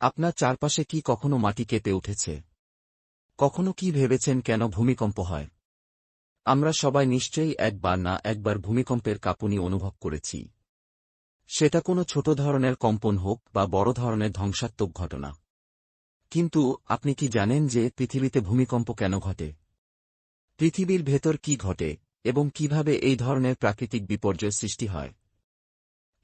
আপনার চারপাশে কি কখনো মাটি কেঁপে উঠেছে? কখনো কি ভেবেছেন কেন ভূমিকম্প হয়? আমরা সবাই নিশ্চয়ই একবার না একবার ভূমিকম্পের কাঁপুনি অনুভব করেছি। সেটা কোনো ছোট ধরনের কম্পন হোক বা বড় ধরনের ধ্বংসাত্মক ঘটনা। কিন্তু আপনি কি জানেন যে পৃথিবীতে ভূমিকম্প কেন ঘটে? পৃথিবীর ভেতর কি ঘটে এবং কীভাবে এই ধরনের প্রাকৃতিক বিপর্যয় সৃষ্টি হয়?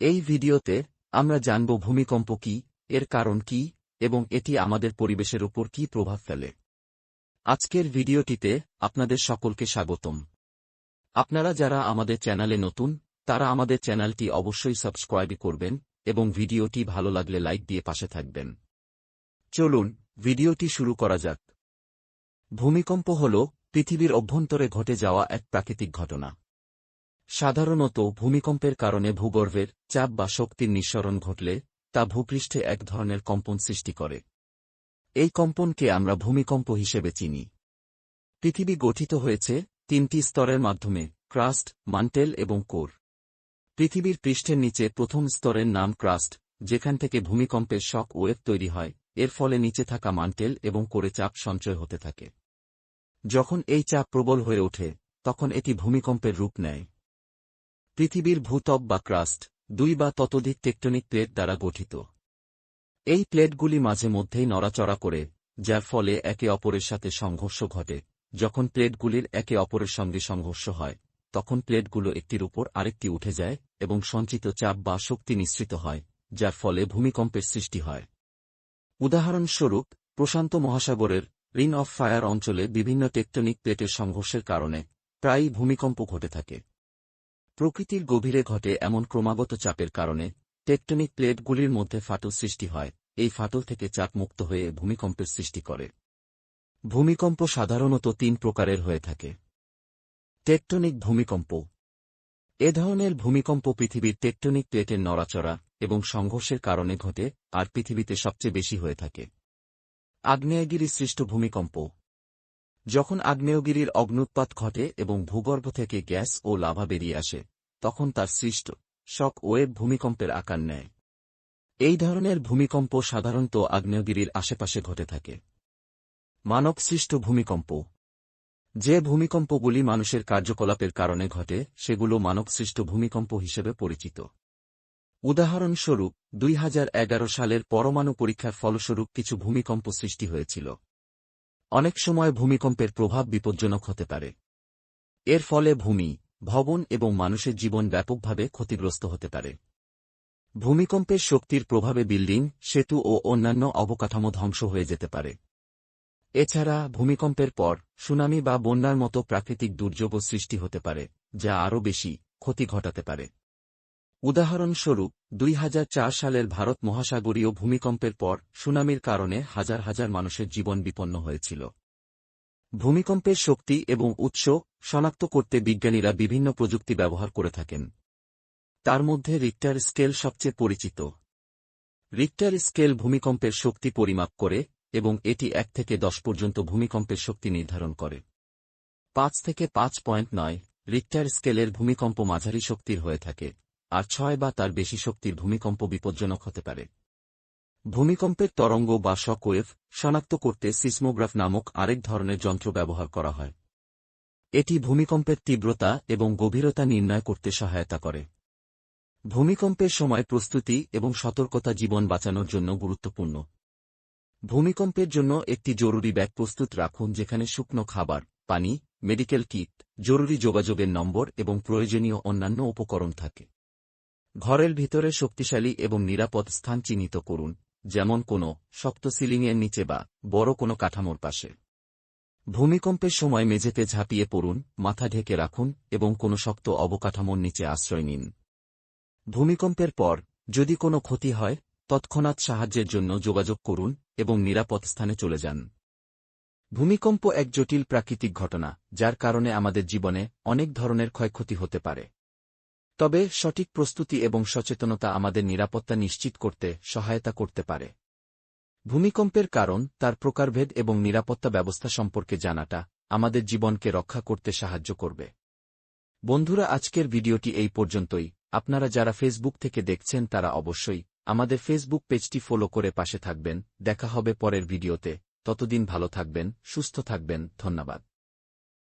এই ভিডিওতে আমরা জানব ভূমিকম্প কি এর কারণ কি এবং এটি আমাদের পরিবেশের উপর কি প্রভাব ফেলে? আজকের ভিডিওটিতে আপনাদের সকলকে স্বাগতম। আপনারা যারা আমাদের চ্যানেলে নতুন, তারা আমাদের চ্যানেলটি অবশ্যই সাবস্ক্রাইব করবেন এবং ভিডিওটি ভালো লাগলে লাইক দিয়ে পাশে থাকবেন। চলুন, ভিডিওটি শুরু করা যাক। ভূমিকম্প হল পৃথিবীর অভ্যন্তরে ঘটে যাওয়া এক প্রাকৃতিক ঘটনা। সাধারণত ভূমিকম্পের কারণে ভূগর্ভের চাপ বা শক্তির নিঃসরণ ঘটলে তা ভূপৃষ্ঠে এক ধরনের কম্পন সৃষ্টি করে। এই কম্পনকে আমরা ভূমিকম্প হিসেবে চিনি। পৃথিবী গঠিত হয়েছে তিনটি স্তরের মাধ্যমে, ক্রাস্ট, মান্টেল এবং কোর। পৃথিবীর পৃষ্ঠের নিচে প্রথম স্তরের নাম ক্রাস্ট, যেখান থেকে ভূমিকম্পের শক ওয়েব তৈরি হয়। এর ফলে নিচে থাকা মান্টেল এবং কোরে চাপ সঞ্চয় হতে থাকে। যখন এই চাপ প্রবল হয়ে ওঠে, তখন এটি ভূমিকম্পের রূপ নেয়। পৃথিবীর ভূতব বা ক্রাস্ট দুই বা ততোধিক টেকটনিক প্লেট দ্বারা গঠিত। এই প্লেটগুলি মাঝে মধ্যেই নড়াচড়া করে, যার ফলে একে অপরের সাথে সংঘর্ষ ঘটে। যখন প্লেটগুলির একে অপরের সঙ্গে সংঘর্ষ হয়, তখন প্লেটগুলো একটির উপর আরেকটি উঠে যায় এবং সঞ্চিত চাপ বা শক্তি নিঃসৃত হয়, যার ফলে ভূমিকম্পের সৃষ্টি হয়। উদাহরণস্বরূপ, প্রশান্ত মহাসাগরের রিং অফ ফায়ার অঞ্চলে বিভিন্ন টেকটনিক প্লেটের সংঘর্ষের কারণে প্রায়ই ভূমিকম্প ঘটে থাকে। প্রকৃতির গভীরে ঘটে এমন ক্রমাগত চাপের কারণে টেকটনিক প্লেটগুলির মধ্যে ফাটল সৃষ্টি হয়, এই ফাটল থেকে চাপ মুক্ত হয়ে ভূমিকম্পের সৃষ্টি করে। ভূমিকম্প সাধারণত তিন প্রকারের হয়ে থাকে। টেকটনিক ভূমিকম্প। এ ধরনের ভূমিকম্প পৃথিবীর টেকটনিক প্লেটের নড়াচড়া এবং সংঘর্ষের কারণে ঘটে আর পৃথিবীতে সবচেয়ে বেশি হয়ে থাকে। আগ্নেয়গিরি সৃষ্ট ভূমিকম্প। যখন আগ্নেয়গিরির অগ্নুৎপাত ঘটে এবং ভূগর্ভ থেকে গ্যাস ও লাভা বেরিয়ে আসে, তখন তার সৃষ্ট শক ওয়েব ভূমিকম্পের আকার নেয়। এই ধরনের ভূমিকম্প সাধারণত আগ্নেয়গিরির আশেপাশে ঘটে থাকে। মানব সৃষ্ট ভূমিকম্প। যে ভূমিকম্পগুলি মানুষের কার্যকলাপের কারণে ঘটে, সেগুলো মানবসৃষ্ট ভূমিকম্প হিসেবে পরিচিত। উদাহরণস্বরূপ, দুই হাজার এগারো সালের পরমাণু পরীক্ষার ফলস্বরূপ কিছু ভূমিকম্প সৃষ্টি হয়েছিল। অনেক সময় ভূমিকম্পের প্রভাব বিপজ্জনক হতে পারে। এর ফলে ভূমি, ভবন এবং মানুষের জীবন ব্যাপকভাবে ক্ষতিগ্রস্ত হতে পারে। ভূমিকম্পের শক্তির প্রভাবে বিল্ডিং, সেতু ও অন্যান্য অবকাঠামো ধ্বংস হয়ে যেতে পারে। এছাড়া ভূমিকম্পের পর সুনামি বা বন্যার মতো প্রাকৃতিক দুর্যোগও সৃষ্টি হতে পারে, যা আরও বেশি ক্ষতি ঘটাতে পারে। উদাহরণস্বরূপ, দুই হাজার চার সালের ভারত মহাসাগরীয় ভূমিকম্পের পর সুনামির কারণে হাজার হাজার মানুষের জীবন বিপন্ন হয়েছিল। ভূমিকম্পের শক্তি এবং উৎস শনাক্ত করতে বিজ্ঞানীরা বিভিন্ন প্রযুক্তি ব্যবহার করে থাকেন। তার মধ্যে রিক্টার স্কেল সবচেয়ে পরিচিত। রিক্টার স্কেল ভূমিকম্পের শক্তি পরিমাপ করে এবং এটি এক থেকে দশ পর্যন্ত ভূমিকম্পের শক্তি নির্ধারণ করে। পাঁচ থেকে পাঁচ পয়েন্ট নয় রিক্টার স্কেলের ভূমিকম্প মাঝারি শক্তির হয়ে থাকে। আর ছয় বা তার বেশি শক্তির ভূমিকম্প বিপজ্জনক হতে পারে। ভূমিকম্পের তরঙ্গ বা শকওয়েভ শনাক্ত করতে সিসমোগ্রাফ নামক আরেক ধরনের যন্ত্র ব্যবহার করা হয়। এটি ভূমিকম্পের তীব্রতা এবং গভীরতা নির্ণয় করতে সহায়তা করে। ভূমিকম্পের সময় প্রস্তুতি এবং সতর্কতা জীবন বাঁচানোর জন্য গুরুত্বপূর্ণ। ভূমিকম্পের জন্য একটি জরুরি ব্যাগ প্রস্তুত রাখুন যেখানে শুকনো খাবার, পানি, মেডিকেল কিট, জরুরি যোগাযোগের নম্বর এবং প্রয়োজনীয় অন্যান্য উপকরণ থাকে। ঘরের ভিতরে শক্তিশালী এবং নিরাপদ স্থান চিহ্নিত করুন, যেমন কোনো শক্ত সিলিংয়ের নিচে বা বড় কোনো কাঠামোর পাশে। ভূমিকম্পের সময় মেঝেতে ঝাঁপিয়ে পড়ুন, মাথা ঢেকে রাখুন এবং কোনো শক্ত অবকাঠামোর নিচে আশ্রয় নিন। ভূমিকম্পের পর যদি কোনো ক্ষতি হয়, তৎক্ষণাৎ সাহায্যের জন্য যোগাযোগ করুন এবং নিরাপদ স্থানে চলে যান। ভূমিকম্প এক জটিল প্রাকৃতিক ঘটনা, যার কারণে আমাদের জীবনে অনেক ধরনের ক্ষয়ক্ষতি হতে পারে। তবে সঠিক প্রস্তুতি এবং সচেতনতা আমাদের নিরাপত্তা নিশ্চিত করতে সহায়তা করতে পারে। ভূমিকম্পের কারণ, তার প্রকারভেদ এবং নিরাপত্তা ব্যবস্থা সম্পর্কে জানাটা আমাদের জীবনকে রক্ষা করতে সাহায্য করবে। বন্ধুরা, আজকের ভিডিওটি এই পর্যন্তই। আপনারা যারা ফেসবুক থেকে দেখছেন, তারা অবশ্যই আমাদের ফেসবুক পেজটি ফলো করে পাশে থাকবেন। দেখা হবে পরের ভিডিওতে। ততদিন ভালো থাকবেন, সুস্থ থাকবেন। ধন্যবাদ।